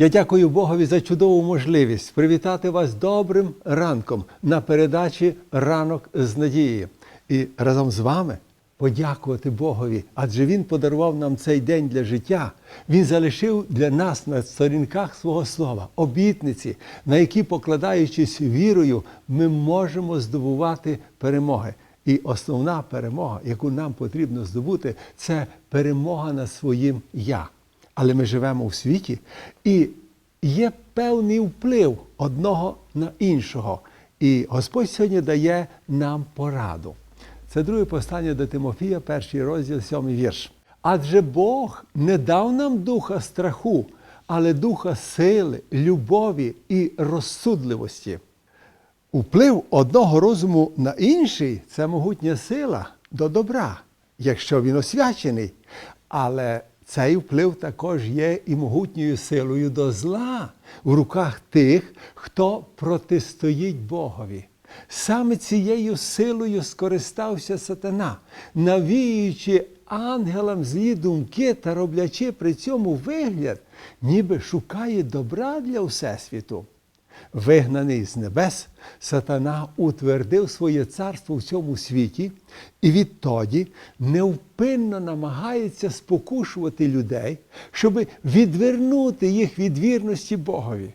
Я дякую Богові за чудову можливість привітати вас добрим ранком на передачі Ранок з надією. І разом з вами подякувати Богові, адже Він подарував нам цей день для життя. Він залишив для нас на сторінках свого слова обітниці, на які, покладаючись вірою, ми можемо здобувати перемоги. І основна перемога, яку нам потрібно здобути, це перемога над своїм я. Але ми живемо у світі, і є певний вплив одного на іншого. І Господь сьогодні дає нам пораду. Це друге послання до Тимофія, перший розділ, сьомий вірш. Адже Бог не дав нам духа страху, але духа сили, любові і розсудливості. Вплив одного розуму на інший це могутня сила до добра, якщо він освячений. Але цей вплив також є і могутньою силою до зла в руках тих, хто протистоїть Богові. Саме цією силою скористався сатана, навіюючи ангелам злі думки та роблячи при цьому вигляд, ніби шукає добра для Всесвіту. Вигнаний з небес, сатана утвердив своє царство в цьому світі і відтоді невпинно намагається спокушувати людей, щоб відвернути їх від вірності Богові.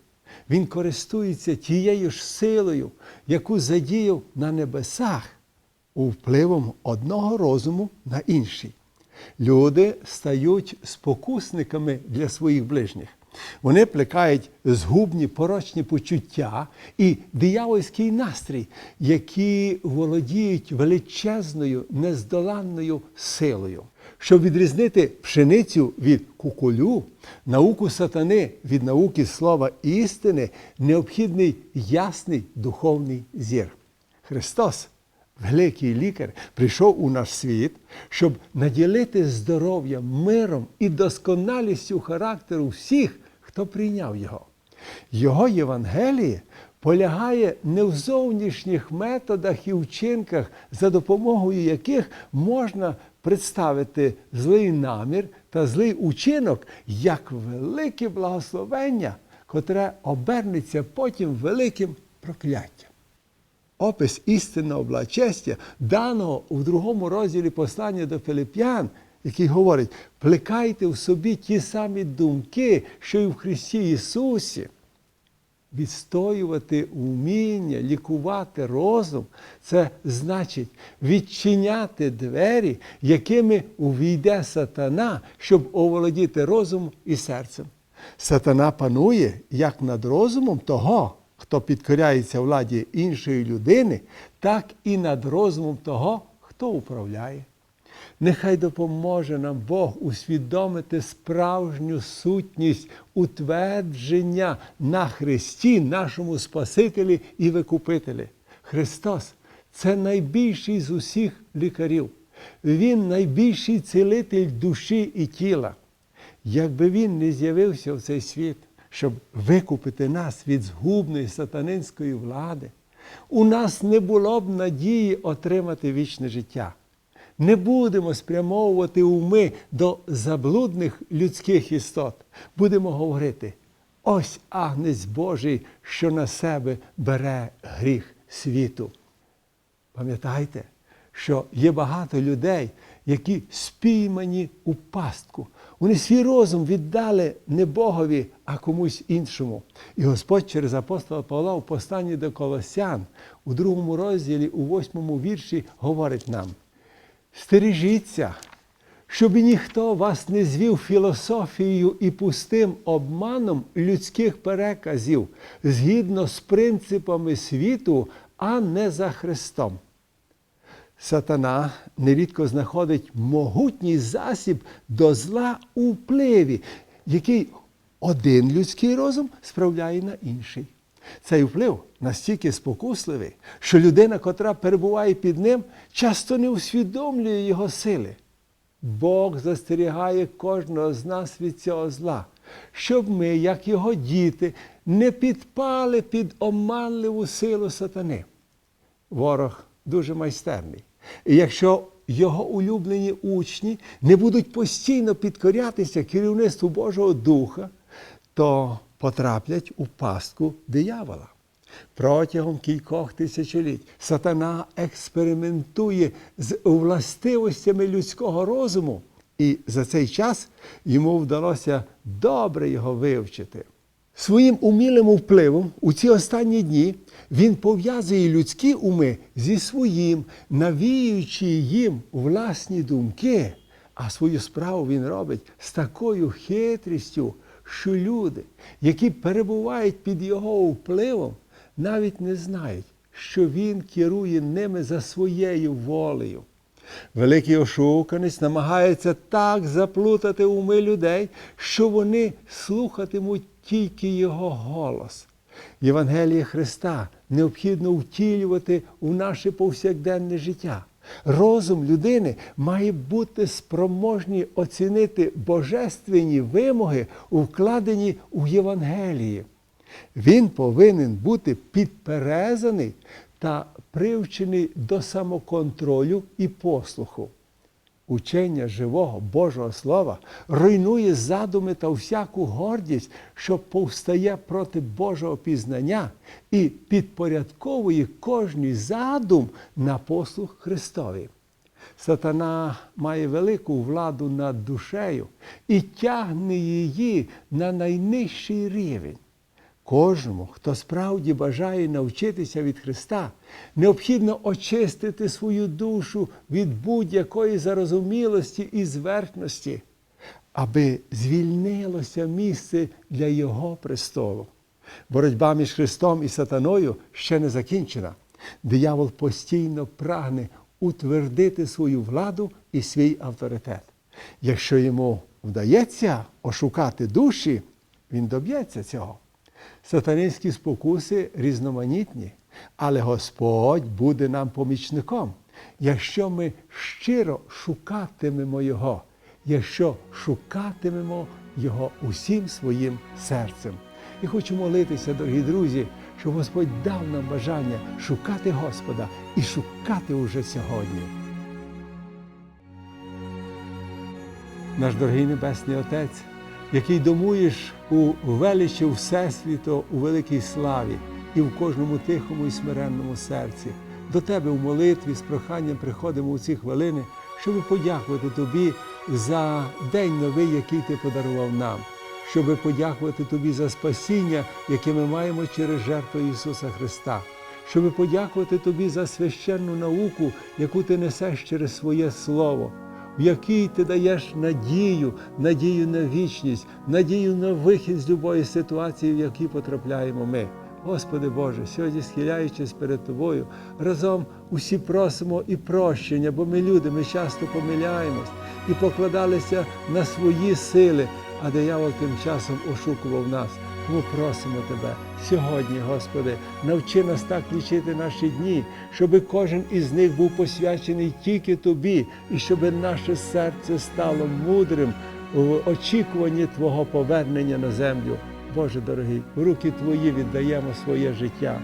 Він користується тією ж силою, яку задіяв на небесах, впливом одного розуму на інший. Люди стають спокусниками для своїх ближніх. Вони плекають згубні порочні почуття і диявольський настрій, які володіють величезною, нездоланною силою. Щоб відрізнити пшеницю від куколю, науку сатани від науки слова істини, необхідний ясний духовний зір. Христос, великий лікар, прийшов у наш світ, щоб наділити здоров'ям, миром і досконалістю характеру всіх, хто прийняв його. Його Євангеліє полягає не в зовнішніх методах і вчинках, за допомогою яких можна представити злий намір та злий учинок як велике благословення, котре обернеться потім великим прокляттям. Опис істинного благочестя, даного у другому розділі послання до Филип'ян, який говорить: плекайте в собі ті самі думки, що й в Христі Ісусі. Відстоювати уміння, лікувати розум це значить відчиняти двері, якими увійде сатана, щоб оволодіти розумом і серцем. Сатана панує як над розумом того, хто підкоряється владі іншої людини, так і над розумом того, хто управляє. Нехай допоможе нам Бог усвідомити справжню сутність утвердження на Христі, нашому Спасителі і Викупителі. Христос це найбільший з усіх лікарів. Він найбільший цілитель душі і тіла. Якби він не з'явився в цей світ, щоб викупити нас від згубної сатанинської влади, у нас не було б надії отримати вічне життя. Не будемо спрямовувати уми до заблудних людських істот. Будемо говорити: ось агнець Божий, що на себе бере гріх світу. Пам'ятайте, що є багато людей, які спіймані у пастку. Вони свій розум віддали не Богові, а комусь іншому. І Господь через апостола Павла в посланні до Колосян у другому розділі, у восьмому вірші, говорить нам. Стережіться, щоб ніхто вас не звів філософією і пустим обманом людських переказів згідно з принципами світу, а не за Христом. Сатана нерідко знаходить могутній засіб до зла у впливі, який один людський розум справляє на інший. Цей вплив настільки спокусливий, що людина, котра перебуває під ним, часто не усвідомлює його сили. Бог застерігає кожного з нас від цього зла, щоб ми, як його діти, не підпали під оманливу силу сатани. Ворог дуже майстерний. І якщо його улюблені учні не будуть постійно підкорятися керівництву Божого Духа, то потраплять у пастку диявола. Протягом кількох тисячоліть сатана експериментує з властивостями людського розуму, і за цей час йому вдалося добре його вивчити. Своїм умілим впливом у ці останні дні він пов'язує людські уми зі своїм, навіюючи їм власні думки, а свою справу він робить з такою хитрістю, що люди, які перебувають під його впливом, навіть не знають, що він керує ними за своєю волею. Великий ошуканець намагається так заплутати уми людей, що вони слухатимуть тільки його голос. Євангеліє Христа необхідно втілювати у наше повсякденне життя. Розум людини має бути спроможній оцінити божественні вимоги, вкладені у Євангелії. Він повинен бути підперезаний та привчений до самоконтролю і послуху. Учення живого Божого Слова руйнує задуми та всяку гордість, що повстає проти Божого пізнання і підпорядковує кожний задум на послух Христові. Сатана має велику владу над душею і тягне її на найнижчий рівень. Кожному, хто справді бажає навчитися від Христа, необхідно очистити свою душу від будь-якої зарозумілості і зверхності, аби звільнилося місце для Його престолу. Боротьба між Христом і Сатаною ще не закінчена. Диявол постійно прагне утвердити свою владу і свій авторитет. Якщо йому вдається ошукати душі, він доб'ється цього. Сатанинські спокуси різноманітні, але Господь буде нам помічником, якщо ми щиро шукатимемо Його, якщо шукатимемо Його усім своїм серцем. І хочу молитися, дорогі друзі, щоб Господь дав нам бажання шукати Господа і шукати уже сьогодні. Наш дорогий Небесний Отець, який домуєш у величі Всесвіту, у великій славі і в кожному тихому і смиренному серці. До Тебе в молитві з проханням приходимо у ці хвилини, щоб подякувати Тобі за день новий, який Ти подарував нам, щоб подякувати Тобі за спасіння, яке ми маємо через жертву Ісуса Христа, щоб подякувати Тобі за священну науку, яку Ти несеш через своє Слово в якій ти даєш надію, надію на вічність, надію на вихід з любої ситуації, в якій потрапляємо ми. Господи Боже, сьогодні схиляючись перед Тобою, разом усі просимо і прощення, бо ми люди, ми часто помиляємось і покладалися на свої сили, а диявол тим часом ошукував нас. Тому просимо Тебе сьогодні, Господи, навчи нас так лічити наші дні, щоб кожен із них був посвячений тільки Тобі, і щоб наше серце стало мудрим в очікуванні Твого повернення на землю. Боже дорогий, в руки Твої віддаємо своє життя,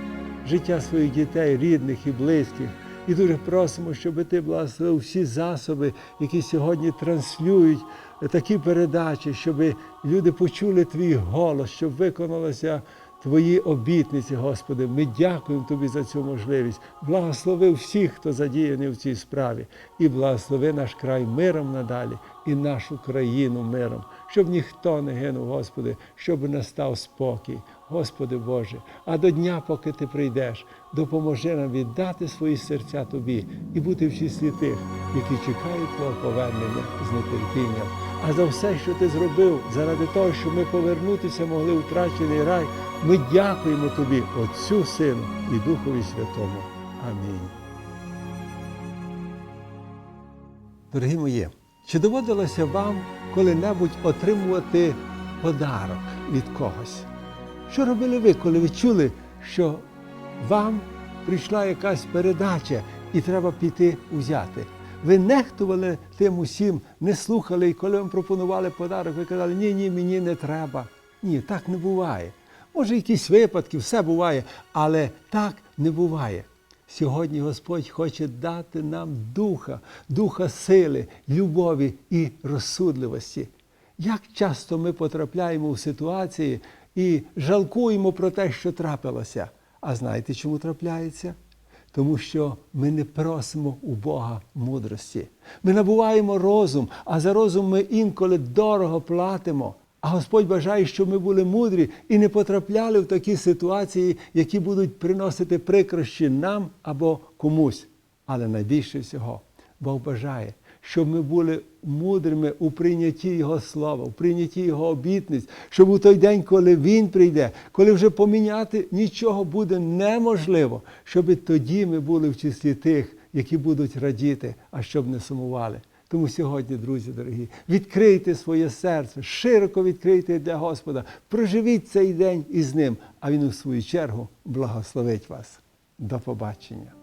життя своїх дітей, рідних і близьких. І дуже просимо, щоб ти благословив всі засоби, які сьогодні транслюють такі передачі, щоб люди почули твій голос, щоб виконалося твої обітниці, Господи. Ми дякуємо Тобі за цю можливість. Благослови всіх, хто задіяний в цій справі, і благослови наш край миром надалі і нашу країну миром, щоб ніхто не гинув, Господи, щоб настав спокій. Господи Боже, а до дня, поки Ти прийдеш, допоможи нам віддати свої серця Тобі і бути в числі тих, які чекають Твого повернення з нетерпінням. А за все, що ти зробив, заради того, щоб ми повернутися могли втрачений рай, ми дякуємо Тобі, Отцю, Сину і Духові Святому. Амінь. Дорогі мої, чи доводилося вам коли-небудь отримувати подарок від когось? Що робили ви, коли ви чули, що вам прийшла якась передача і треба піти взяти? Ви нехтували тим усім, не слухали, і коли вам пропонували подарок, ви казали, ні, ні, мені не треба. Ні, так не буває. Може, якісь випадки, все буває, але так не буває. Сьогодні Господь хоче дати нам духа, духа сили, любові і розсудливості. Як часто ми потрапляємо в ситуації, і жалкуємо про те, що трапилося. А знаєте, чому трапляється? Тому що ми не просимо у Бога мудрості. Ми набуваємо розум, а за розум ми інколи дорого платимо. А Господь бажає, щоб ми були мудрі і не потрапляли в такі ситуації, які будуть приносити прикрощі нам або комусь. Але найбільше всього Бог бажає, щоб ми були мудрими у прийнятті Його слова, у прийнятті Його обітниць, щоб у той день, коли Він прийде, коли вже поміняти нічого буде неможливо, щоб тоді ми були в числі тих, які будуть радіти, а щоб не сумували. Тому сьогодні, друзі дорогі, відкрийте своє серце, широко відкрийте для Господа, проживіть цей день із ним, а Він у свою чергу благословить вас. До побачення.